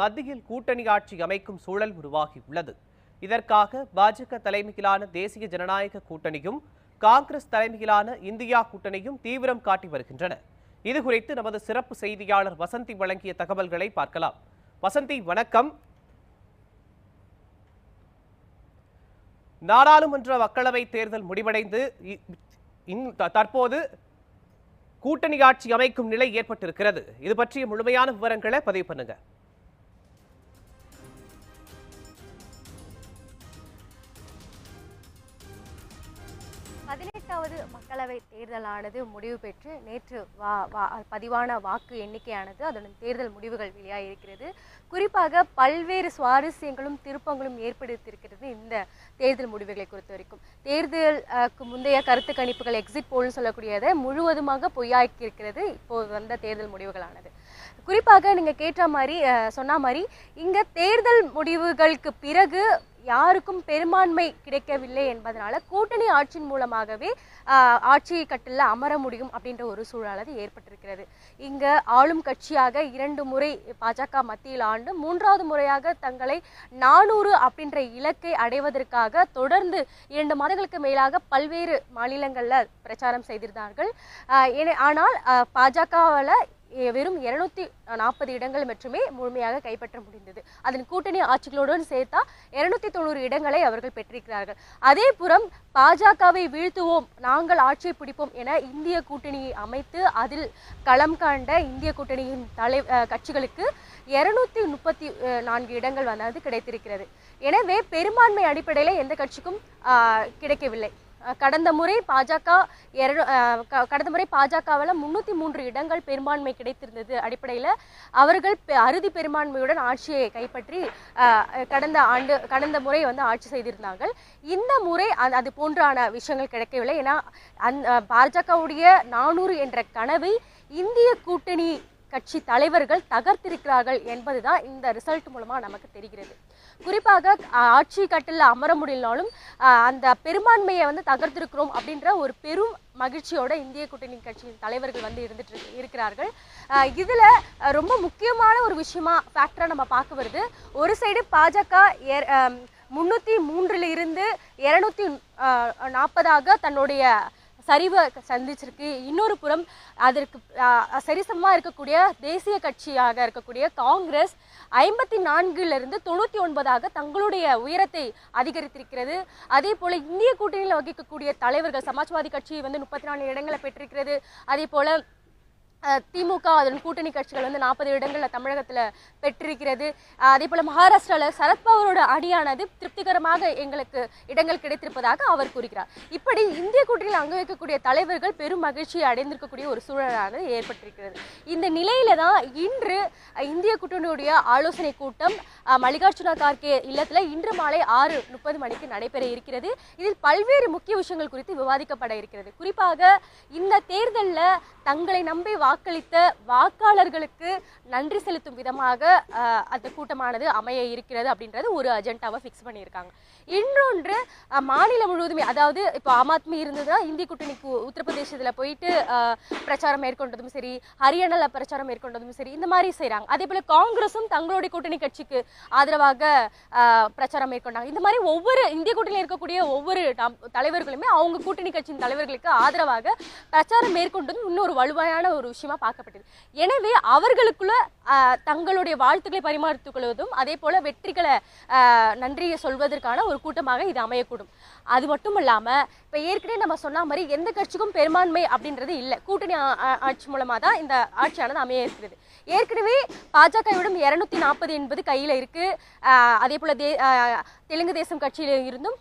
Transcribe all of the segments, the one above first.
மத்தியில் கூட்டணி ஆட்சி அமைக்கும் சூழல் உருவாகியுள்ளது. இதற்காக பாஜக தலைமையிலான தேசிய ஜனநாயக கூட்டணியும் காங்கிரஸ் தலைமையிலான இந்தியா கூட்டணியும் தீவிரம் காட்டி வருகின்றன. இது குறித்து நமது சிறப்பு செய்தியாளர் வசந்தி வழங்கிய தகவல்களை பார்க்கலாம். வசந்தி வணக்கம். நாடாளுமன்ற மக்களவை தேர்தல் முடிவடைந்து தற்போது கூட்டணி ஆட்சி அமைக்கும் நிலை ஏற்பட்டிருக்கிறது. இது பற்றிய முழுமையான விவரங்களை பதிவு பண்ணுங்க. பதினெட்டாவது மக்களவை தேர்தலானது முடிவு பெற்று நேற்று வா வா பதிவான வாக்கு எண்ணிக்கையானது அதனுடன் தேர்தல் முடிவுகள் வெளியாகியிருக்கிறது. குறிப்பாக பல்வேறு சுவாரஸ்யங்களும் திருப்பங்களும் ஏற்படுத்தியிருக்கிறது இந்த தேர்தல் முடிவுகளை பொறுத்த வரைக்கும். தேர்தலுக்கு முந்தைய கருத்து கணிப்புகள் எக்ஸிட் போல்னு சொல்லக்கூடியதை முழுவதுமாக பொய்யாக்கி இருக்கிறது இப்போது வந்த தேர்தல் முடிவுகளானது. குறிப்பாக நீங்கள் கேட்ட மாதிரி சொன்ன மாதிரி இங்கே தேர்தல் முடிவுகளுக்கு பிறகு யாருக்கும் பெரும்பான்மை கிடைக்கவில்லை என்பதனால கூட்டணி ஆட்சியின் மூலமாகவே ஆட்சி கட்டில் அமர முடியும் அப்படின்ற ஒரு சூழலானது ஏற்பட்டிருக்கிறது. இங்க ஆளும் கட்சியாக இரண்டு முறை பாஜக மத்தியில் ஆண்டு மூன்றாவது முறையாக தங்களை நானூறு அப்படின்ற இலக்கை அடைவதற்காக தொடர்ந்து இரண்டு மாதங்களுக்கு மேலாக பல்வேறு மாநிலங்களில் பிரச்சாரம் செய்திருந்தார்கள். ஆனால் பாஜகவில் வெறும் இருநூத்தி நாற்பது இடங்கள் மட்டுமே முழுமையாக கைப்பற்ற முடிந்தது. அதன் கூட்டணி ஆட்சிகளுடன் சேர்த்தா இருநூத்தி தொண்ணூறு இடங்களை அவர்கள் பெற்றிருக்கிறார்கள். அதே புறம் பாஜகவை வீழ்த்துவோம் நாங்கள் ஆட்சியை பிடிப்போம் என இந்திய கூட்டணியை அமைத்து அதில் களம் காண்ட இந்திய கூட்டணியின் தலை கட்சிகளுக்கு இருநூத்தி முப்பத்தி நான்கு இடங்கள் வந்தது கிடைத்திருக்கிறது. எனவே பெரும்பான்மை அடிப்படையில் எந்த கட்சிக்கும் கிடைக்கவில்லை. கடந்த முறை பாஜக க- கடந்த முறை பாஜகவில் முன்னூற்றி மூன்று இடங்கள் பெரும்பான்மை கிடைத்திருந்தது. அடிப்படையில் அவர்கள் பெ- அறுதி பெரும்பான்மையுடன் ஆட்சியை கைப்பற்றி கடந்த ஆண்டு கடந்த முறை வந்து ஆட்சி செய்திருந்தார்கள். இந்த முறை அது- அது போன்றான விஷயங்கள் கிடைக்கவில்லை. ஏன்னா அந் பாஜகவுடைய நானூறு என்ற கனவை இந்திய கூட்டணி கட்சி தலைவர்கள் தகர்த்திருக்கிறார்கள் என்பதுதான் இந்த ரிசல்ட் மூலமாக நமக்கு தெரிகிறது. குறிப்பாக ஆட்சி கட்டில் அமர முடியலனாலும் அந்த பெரும்பான்மையை வந்து தகர்த்திருக்கிறோம் அப்படின்ற ஒரு பெரும் மகிழ்ச்சியோட இந்திய கூட்டணி கட்சியின் தலைவர்கள் வந்து இருந்துட்டு இருக்கிறார்கள். இதில் ரொம்ப முக்கியமான ஒரு விஷயமா ஃபேக்டராக நம்ம பார்க்க வருது. ஒரு சைடு பாஜக ஏர்- முந்நூற்றி முன்னூத்தி இருந்து இரநூத்தி நாற்பதாக தன்னுடைய சரிவை சந்திச்சிருக்கு. இன்னொரு புறம் அதற்கு சரிசமமாக இருக்கக்கூடிய தேசிய கட்சியாக இருக்கக்கூடிய காங்கிரஸ் ஐம்பத்தி நான்கிலிருந்து தொண்ணூற்றி ஒன்பதாக தங்களுடைய உயரத்தை அதிகரித்திருக்கிறது. அதே போல் இந்திய கூட்டணியில் வகிக்கக்கூடிய தலைவர்கள் சமாஜ்வாதி கட்சி வந்து முப்பத்தி நாலு இடங்களை பெற்றிருக்கிறது. அதே போல் திமுக அதன் கூட்டணி கட்சிகள் வந்து நாற்பது இடங்களில் தமிழகத்தில் பெற்றிருக்கிறது. அதே போல் மகாராஷ்டிராவில் சரத்பவரோட அணியானது திருப்திகரமாக எங்களுக்கு இடங்கள் கிடைத்திருப்பதாக அவர் கூறுகிறார். இப்படி இந்திய கூட்டணியில் அங்க வைக்கக்கூடிய தலைவர்கள் பெரும் மகிழ்ச்சியை அடைந்திருக்கக்கூடிய ஒரு சூழலானது ஏற்பட்டிருக்கிறது. இந்த நிலையில தான் இன்று இந்திய கூட்டணியுடைய ஆலோசனை கூட்டம் மல்லிகார்ஜுனா கார்கே இல்லத்தில் இன்று மாலை ஆறு முப்பது மணிக்கு நடைபெற இருக்கிறது. இதில் பல்வேறு முக்கிய விஷயங்கள் குறித்து விவாதிக்கப்பட இருக்கிறது. குறிப்பாக இந்த தேர்தலில் தங்களை நம்பி வாக்களித்த வாக்காளர்களுக்கு நன்றி செலுத்தும் விதமாக அந்த கூட்டமானது அமைய இருக்கிறது அப்படின்றது ஒரு அஜெண்டாவை ஃபிக்ஸ் பண்ணியிருக்காங்க. இன்னொன்று மாநிலம் முழுவதுமே அதாவது இப்போ ஆம் ஆத்மி இருந்ததுன்னா இந்திய கூட்டணிக்கு உத்தரப்பிரதேசத்தில் போயிட்டு பிரச்சாரம் மேற்கொண்டதும் சரி ஹரியானாவில் பிரச்சாரம் மேற்கொண்டதும் சரி இந்த மாதிரி செய்கிறாங்க அதே போல் காங்கிரஸும் தங்களுடைய கூட்டணி கட்சிக்கு ஆதரவாக பிரச்சாரம் மேற்கொண்டாங்க. இந்த மாதிரி ஒவ்வொரு இந்திய கூட்டணியில் இருக்கக்கூடிய ஒவ்வொரு தலைவர்களுமே அவங்க கூட்டணி கட்சியின் தலைவர்களுக்கு ஆதரவாக பிரச்சாரம் மேற்கொண்டதும் இன்னொரு வலுவான ஒரு விஷயமா பார்க்கப்பட்டது. எனவே அவர்களுக்குள்ள தங்களுடைய வாழ்த்துக்களை பரிமாறித்துக் கொள்வதும் அதே போல வெற்றிகளை நன்றியை சொல்வதற்கான ஒரு கூட்டமாக இது அமையக்கூடும். அது மட்டும் இல்லாம இப்ப ஏற்கனவே நம்ம சொன்ன மாதிரி எந்த கட்சிக்கும் பெரும்பான்மை அப்படின்றது இல்லை. கூட்டணி ஆட்சி மூலமா தான் இந்த ஆட்சியானது அமைய இருக்கிறது. ஏற்கனவே பாஜகவிடம் இருநூத்தி நாற்பது என்பது கையில இருக்கு. அதே போல தே தெலுங்கு தேசம் கட்சியில இருந்தும்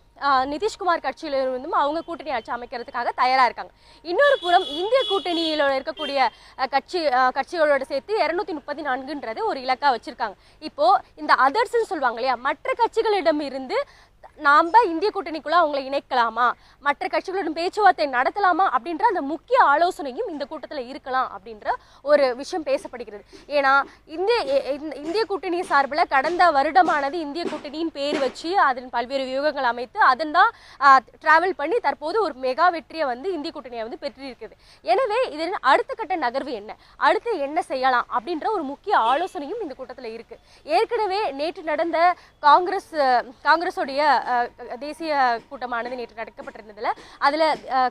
நிதிஷ்குமார் கட்சியில இருந்தும் அவங்க கூட்டணி ஆட்சி அமைக்கிறதுக்காக தயாராக இருக்காங்க. இன்னொரு புறம் இந்திய கூட்டணியில இருக்கக்கூடிய கட்சி கட்சிகளோட சேர்த்து இரநூத்தி முப்பத்தி நான்குன்றது ஒரு இலக்கா வச்சிருக்காங்க. இப்போ இந்த அதர்ஸ்ன்னு சொல்லுவாங்க இல்லையா மற்ற கட்சிகளிடம் இருந்து நாம் இந்திய கூட்டணிக்குள்ள அவங்களை இணைக்கலாமா? மற்ற கட்சிகளுடன் பேச்சுவார்த்தை நடத்தலாமா? அப்படின்ற அந்த முக்கிய ஆலோசனையும் இந்த கூட்டத்தில் இருக்கலாம் அப்படின்ற ஒரு விஷயம் பேசப்படுகிறது. ஏன்னா இந்திய இந்த- இந்திய கூட்டணி சார்பில் கடந்த வருடமானது இந்திய கூட்டணியின் பேர் வச்சு அதன் பல்வேறு வியூகங்கள் அமைத்து அதன் தான் டிராவல் பண்ணி தற்போது ஒரு மெகா வெற்றியை வந்து இந்திய கூட்டணியை வந்து பெற்றிருக்குது எனவே இதன் அடுத்த கட்ட நகர்வு என்ன? அடுத்து என்ன செய்யலாம்? அப்படின்ற ஒரு முக்கிய ஆலோசனையும் இந்த கூட்டத்தில் இருக்குது ஏற்கனவே நேற்று நடந்த காங்கிரஸ் காங்கிரஸோடைய காங்கிரஸுடைய தேசிய கூட்டமானது நேற்று நடக்கப்பட்டிருந்ததுல அதில்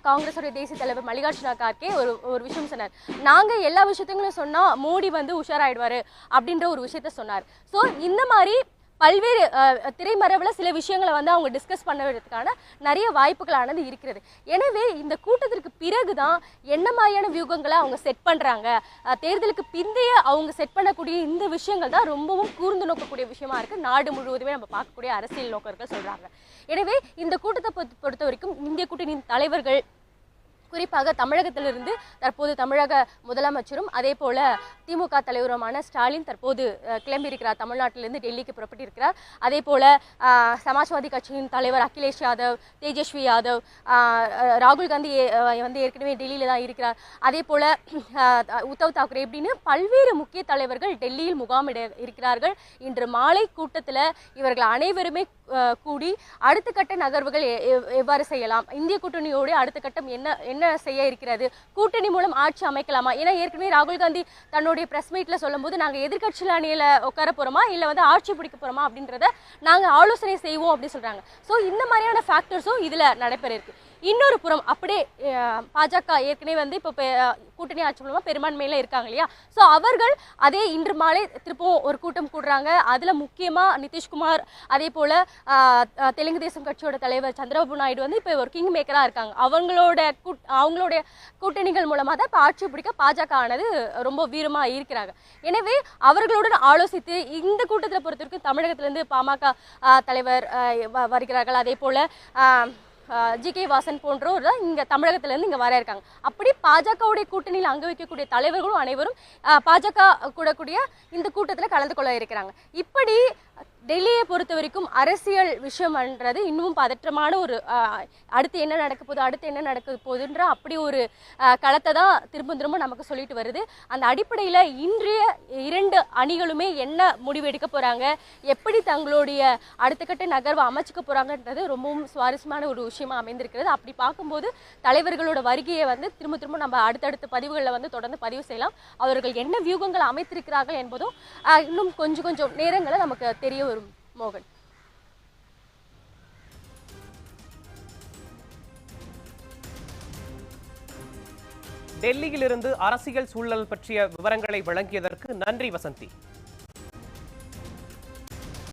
காங்கிரஸுடைய தேசிய தலைவர் மல்லிகார்ஜுனா கார்கே ஒரு ஒரு விஷயம் சொன்னார். நாங்கள் எல்லா விஷயத்தையும் சொன்னால் மோடி வந்து உஷாராயிடுவாரு அப்படின்ற ஒரு விஷயத்த சொன்னார். ஸோ இந்த மாதிரி பல்வேறு அஹ், திரைமரபில் சில விஷயங்களை வந்து அவங்க டிஸ்கஸ் பண்ணுறதுக்கான நிறைய வாய்ப்புகளானது இருக்கிறது. எனவே இந்த கூட்டத்திற்கு பிறகு தான் என்ன மாதிரியான வியூகங்களை அவங்க செட் பண்ணுறாங்க தேர்தலுக்கு பிந்தைய அவங்க செட் பண்ணக்கூடிய இந்த விஷயங்கள் தான் ரொம்பவும் கூர்ந்து நோக்கக்கூடிய விஷயமா இருக்குது நாடு முழுவதுமே நம்ம பார்க்கக்கூடிய அரசியல் நோக்கர்கள் சொல்கிறாங்க எனவே இந்த கூட்டத்தை பொறுத்த வரைக்கும் இந்திய கூட்டணியின் தலைவர்கள் குறிப்பாக தமிழகத்திலிருந்து தற்போது தமிழக முதலமைச்சரும் அதே போல திமுக தலைவருமான ஸ்டாலின் தற்போது கிளம்பியிருக்கிறார். தமிழ்நாட்டிலிருந்து டெல்லிக்கு புறப்பட்டிருக்கிறார். அதே போல சமாஜ்வாதி கட்சியின் தலைவர் அகிலேஷ் யாதவ் தேஜஸ்வி யாதவ் ராகுல் காந்தி வந்து ஏற்கனவே டெல்லியில் தான் இருக்கிறார். அதே போல உத்தவ் தாக்கரே இப்படின்னு பல்வேறு முக்கிய தலைவர்கள் டெல்லியில் முகாமிட இருக்கிறார்கள். இன்று மாலை கூட்டத்தில் இவர்கள் அனைவருமே கூடி அடுத்த கட்ட நகர்வுகள் எ- எவ்- எவ்வாறு செய்யலாம்? இந்திய கூட்டணியோடு அடுத்த கட்டம் என்ன என்ன செய்ய இருக்கிறது? கூட்டணி மூலம் ஆட்சி அமைக்கலாமா? ஏன்னா ஏற்கனவே ராகுல் காந்தி தன்னுடைய பிரஸ் மீட்ல சொல்லும்போது நாங்கள் எதிர்கட்சியில் அணியில் உட்கார போறோமா? இல்லை வந்து ஆட்சி பிடிக்க போறோமா? அப்படின்றத நாங்கள் ஆலோசனை செய்வோம் அப்படின்னு சொல்றாங்க. ஸோ இந்த மாதிரியான ஃபேக்டர்ஸும் இதில் நடைபெற இருக்கு. இன்னொரு புறம் அப்படியே பாஜக ஏற்கனவே வந்து இப்போ பெ- கூட்டணி ஆட்சி மூலமாக பெரும்பான்மையில இருக்காங்க இல்லையா? ஸோ அவர்கள் அதே இன்று மாலை திருப்பவும் ஒரு கூட்டம் கூடுறாங்க. அதில் முக்கியமாக நிதிஷ்குமார் அதே போல் தெலுங்கு தேசம் கட்சியோட தலைவர் சந்திரபாபு நாயுடு வந்து இப்போ ஒரு கிங் மேக்கராக இருக்காங்க. அவங்களோட கூட் அவங்களுடைய கூட்டணிகள் மூலமாக தான் இப்போ ஆட்சி பிடிக்க பாஜக ஆனது ரொம்ப வீரமாக இருக்கிறாங்க. எனவே அவர்களுடன் ஆலோசித்து இந்த கூட்டத்தில் பொறுத்த வரைக்கும் தமிழகத்திலேருந்து பாமக தலைவர் வ- வருகிறார்கள். அதே போல் ஜி கே வாசன் போன்றோர் தான் இங்கே தமிழகத்திலேருந்து இங்கே வர இருக்காங்க. அப்படி பாஜகவுடைய கூட்டணியில் அங்கு வைக்கக்கூடிய தலைவர்களும் அனைவரும் பாஜக கூடக்கூடிய இந்த கூட்டத்தில் கலந்து கொள்ள இருக்கிறாங்க. இப்படி டெல்லியை பொறுத்த வரைக்கும் அரசியல் விஷயம்ன்றது இன்னும் பதற்றமான ஒரு அடுத்து என்ன நடக்க போகுது அடுத்து என்ன நடக்க போகுதுன்ற அப்படி ஒரு களத்தை தான் திரும்ப திரும்ப நமக்கு சொல்லிட்டு வருது. அந்த அடிப்படையில் இன்றைய இரண்டு அணிகளுமே என்ன முடிவு எடுக்க போகிறாங்க எப்படி தங்களுடைய அடுத்த கட்ட நகர்வை அமைச்சுக்க போகிறாங்கன்றது ரொம்பவும் சுவாரஸ்யமான ஒரு விஷயமா அமைந்திருக்கிறது. அப்படி பார்க்கும்போது தலைவர்களோட வருகையை வந்து திரும்ப திரும்ப நம்ம அடுத்தடுத்த பதிவுகளில் வந்து தொடர்ந்து பதிவு செய்யலாம். அவர்கள் என்ன வியூகங்கள் அமைத்திருக்கிறார்கள் என்பதும் இன்னும் கொஞ்சம் கொஞ்சம் நேரங்களை நமக்கு தெரிய வரும். மோகன். டெல்லியிலிருந்து அரசியல் சூழல் பற்றிய விவரங்களை வழங்கியதற்கு நன்றி வசந்தி.